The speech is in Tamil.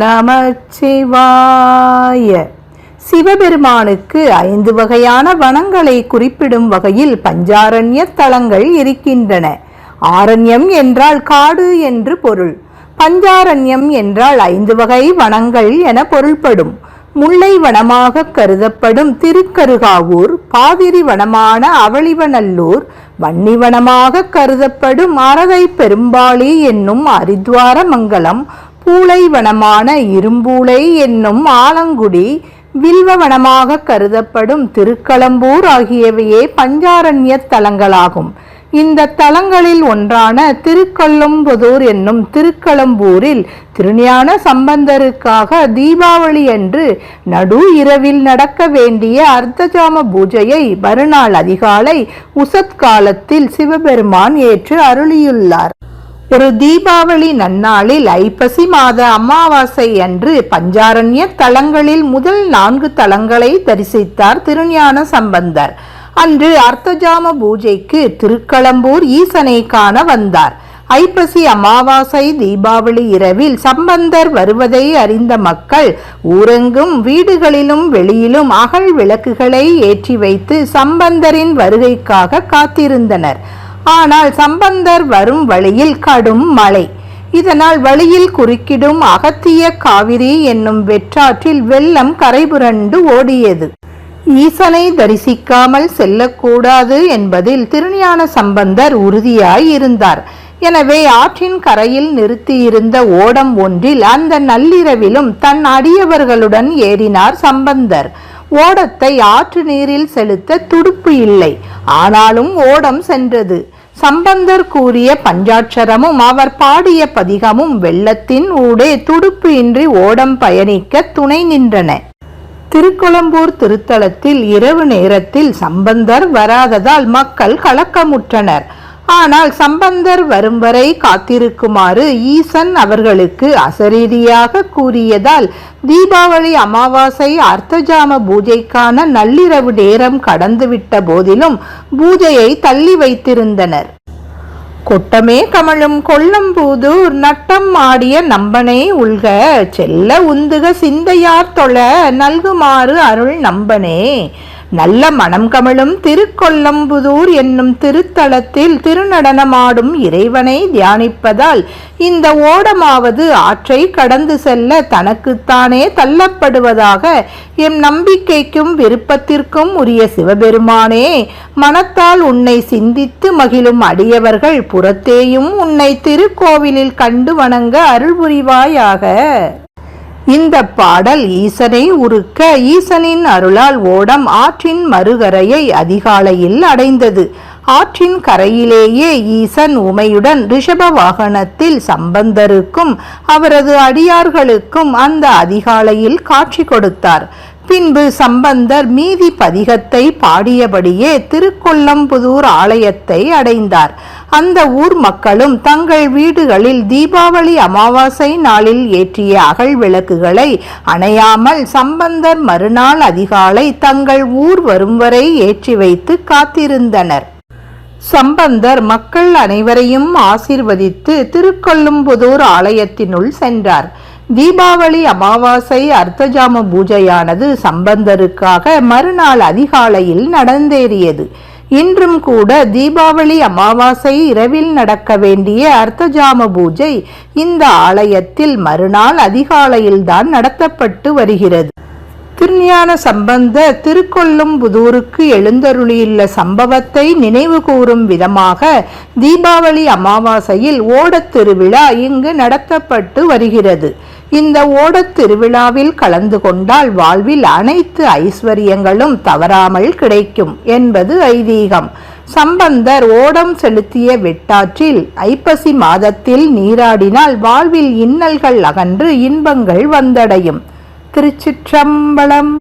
நமச்சிவாய. சிவபெருமானுக்கு ஐந்து வகையான வனங்களை குறிப்பிடும் வகையில் பஞ்சாரண்ய தலங்கள் இருக்கின்றன. ஆரண்யம் என்றால் காடு என்று பொருள். பஞ்சாரண்யம் என்றால் ஐந்து வகை வனங்கள் என பொருள்படும். முல்லை வனமாக கருதப்படும் திருக்கருகாவூர் பாதிரி வனமான அவளிவநல்லூர் வன்னிவனமாக கருதப்படும் அரதை பெரும்பாளி என்னும் அரித்வார பூளைவனமான பூளை வனமான இரும்பூளை என்னும் ஆலங்குடி வில்வவனமாக கருதப்படும் திருக்களம்பூர் ஆகியவையே பஞ்சாரண்ய தலங்களாகும். இந்த தலங்களில் ஒன்றான திருக்கொல்லம்புதூர் என்னும் திருக்களம்பூரில் திருஞான சம்பந்தருக்காக தீபாவளி அன்று நடு இரவில் நடக்க வேண்டிய அர்த்தஜாம பூஜையை மறுநாள் அதிகாலை உசத் காலத்தில் சிவபெருமான் ஏற்று அருளியுள்ளார். ஒரு தீபாவளி நன்னாளில் ஐப்பசி மாத அமாவாசை அன்று பஞ்சாரண்ய தலங்களில் முதல் நான்கு தலங்களை தரிசித்தார் திருஞான சம்பந்தர். அன்று அர்த்தஜாம பூஜைக்கு திருக்களம்பூர் ஈசனை காண வந்தார். ஐப்பசி அமாவாசை தீபாவளி இரவில் சம்பந்தர் வருவதை அறிந்த மக்கள் ஊரெங்கும் வீடுகளிலும் வெளியிலும் அகல் விளக்குகளை ஏற்றி வைத்து சம்பந்தரின் வருகைக்காக காத்திருந்தனர். ஆனால் சம்பந்தர் வரும் வழியில் கடும் மழை. இதனால் வழியில் குறுக்கிடும் அகத்திய காவிரி என்னும் வெற்றாற்றில் வெள்ளம் கரைபுரண்டு ஓடியது. ஈசனை தரிசிக்காமல் செல்லக்கூடாது என்பதில் திருஞான சம்பந்தர் உறுதியாய் இருந்தார் எனவே ஆற்றின் கரையில் நிறுத்தியிருந்த ஓடம் ஒன்றில் அந்த நள்ளிரவிலும் தன் அடியவர்களுடன் ஏறினார் சம்பந்தர். ஓடத்தை ஆற்று நீரில் செலுத்த துடுப்பு இல்லை. ஆனாலும் ஓடம் சென்றது. சம்பந்தர் கூறிய பஞ்சாட்சரமும் அவர் பாடிய பதிகமும் வெள்ளத்தின் ஊடே துடுப்பு இன்றி ஓடம் பயணிக்க துணை நின்றன. திருக்கொளம்பூர் திருத்தலத்தில் இரவு நேரத்தில் சம்பந்தர் வராததால் மக்கள் கலக்கமுற்றனர். ஆனால் சம்பந்தர் வரும் வரை காத்திருக்குமாறு ஈசன் அவர்களுக்கு அசரீரியாக கூறியதால் தீபாவளி அமாவாசை அர்த்தஜாம பூஜைக்கான நள்ளிரவு நேரம் கடந்துவிட்ட போதிலும் பூஜையை தள்ளி வைத்திருந்தனர். கொட்டமே கமழும் கொல்லம்பூதூர் நட்டம் ஆடிய நம்பனை உள்க செல்ல உந்துக சிந்தையார் தொழ நல்குமாறு அருள் நம்பனே. நல்ல மனம் கமழும் திருக்கொல்லம்புதூர் என்னும் திருத்தலத்தில் திருநடனமாடும் இறைவனை தியானிப்பதால் இந்த ஓடமாவது ஆற்றை கடந்து செல்ல தனக்குத்தானே தள்ளப்படுவதாக எம் நம்பிக்கைக்கும் விருப்பத்திற்கும் உரிய சிவபெருமானே மனத்தால் உன்னை சிந்தித்து மகிழும் அடியவர்கள் புறத்தேயும் உன்னை திருக்கோவிலில் கண்டு வணங்க அருள் புரிவாயாக இந்த பாடல் ஈசனை உருக்க ஈசனின் அருளால் ஓடம் ஆற்றின் மறுகரையை அதிகாலையில் அடைந்தது. ஆற்றின் கரையிலேயே ஈசன் உமையுடன் ரிஷப வாகனத்தில் சம்பந்தருக்கும் அவரது அடியார்களுக்கும் அந்த அதிகாலையில் காட்சி கொடுத்தார். பின்பு சம்பந்தர் மீதி பதிகத்தை பாடியபடியே திருக்கொல்லம்புதூர் ஆலயத்தை அடைந்தார். அந்த ஊர் மக்களும் தங்கள் வீடுகளில் தீபாவளி அமாவாசை நாளில் ஏற்றிய அகல் விளக்குகளை அணையாமல் சம்பந்தர் மறுநாள் அதிகாலை தங்கள் ஊர் வரும் வரை ஏற்றி வைத்து காத்திருந்தனர். சம்பந்தர் மக்கள் அனைவரையும் ஆசிர்வதித்து திருக்கொள்ளும்புதூர் ஆலயத்தினுள் சென்றார். தீபாவளி அமாவாசை அர்த்தஜாம பூஜையானது சம்பந்தருக்காக மறுநாள் அதிகாலையில் நடந்தேறியது. இன்றும் கூட தீபாவளி அமாவாசை இரவில் நடக்க வேண்டிய அர்த்தஜாம பூஜை இந்த ஆலயத்தில் மறுநாள் அதிகாலையில்தான் நடத்தப்பட்டு வருகிறது. திருஞான சம்பந்த திருக்கொல்லும்புதூருக்கு எழுந்தருளியுள்ள சம்பவத்தை நினைவு கூறும் விதமாக தீபாவளி அமாவாசையில் ஓடத் திருவிழா இங்கு நடத்தப்பட்டு வருகிறது. இந்த ஓடத் திருவிழாவில் கலந்து கொண்டால் வாழ்வில் அனைத்து ஐஸ்வர்யங்களும் தவறாமல் கிடைக்கும் என்பது ஐதீகம். சம்பந்தர் ஓடம் செலுத்திய வெட்டாற்றில் ஐப்பசி மாதத்தில் நீராடினால் வாழ்வில் இன்னல்கள் அகன்று இன்பங்கள் வந்தடையும். திருச்சிற்றம்பலம்.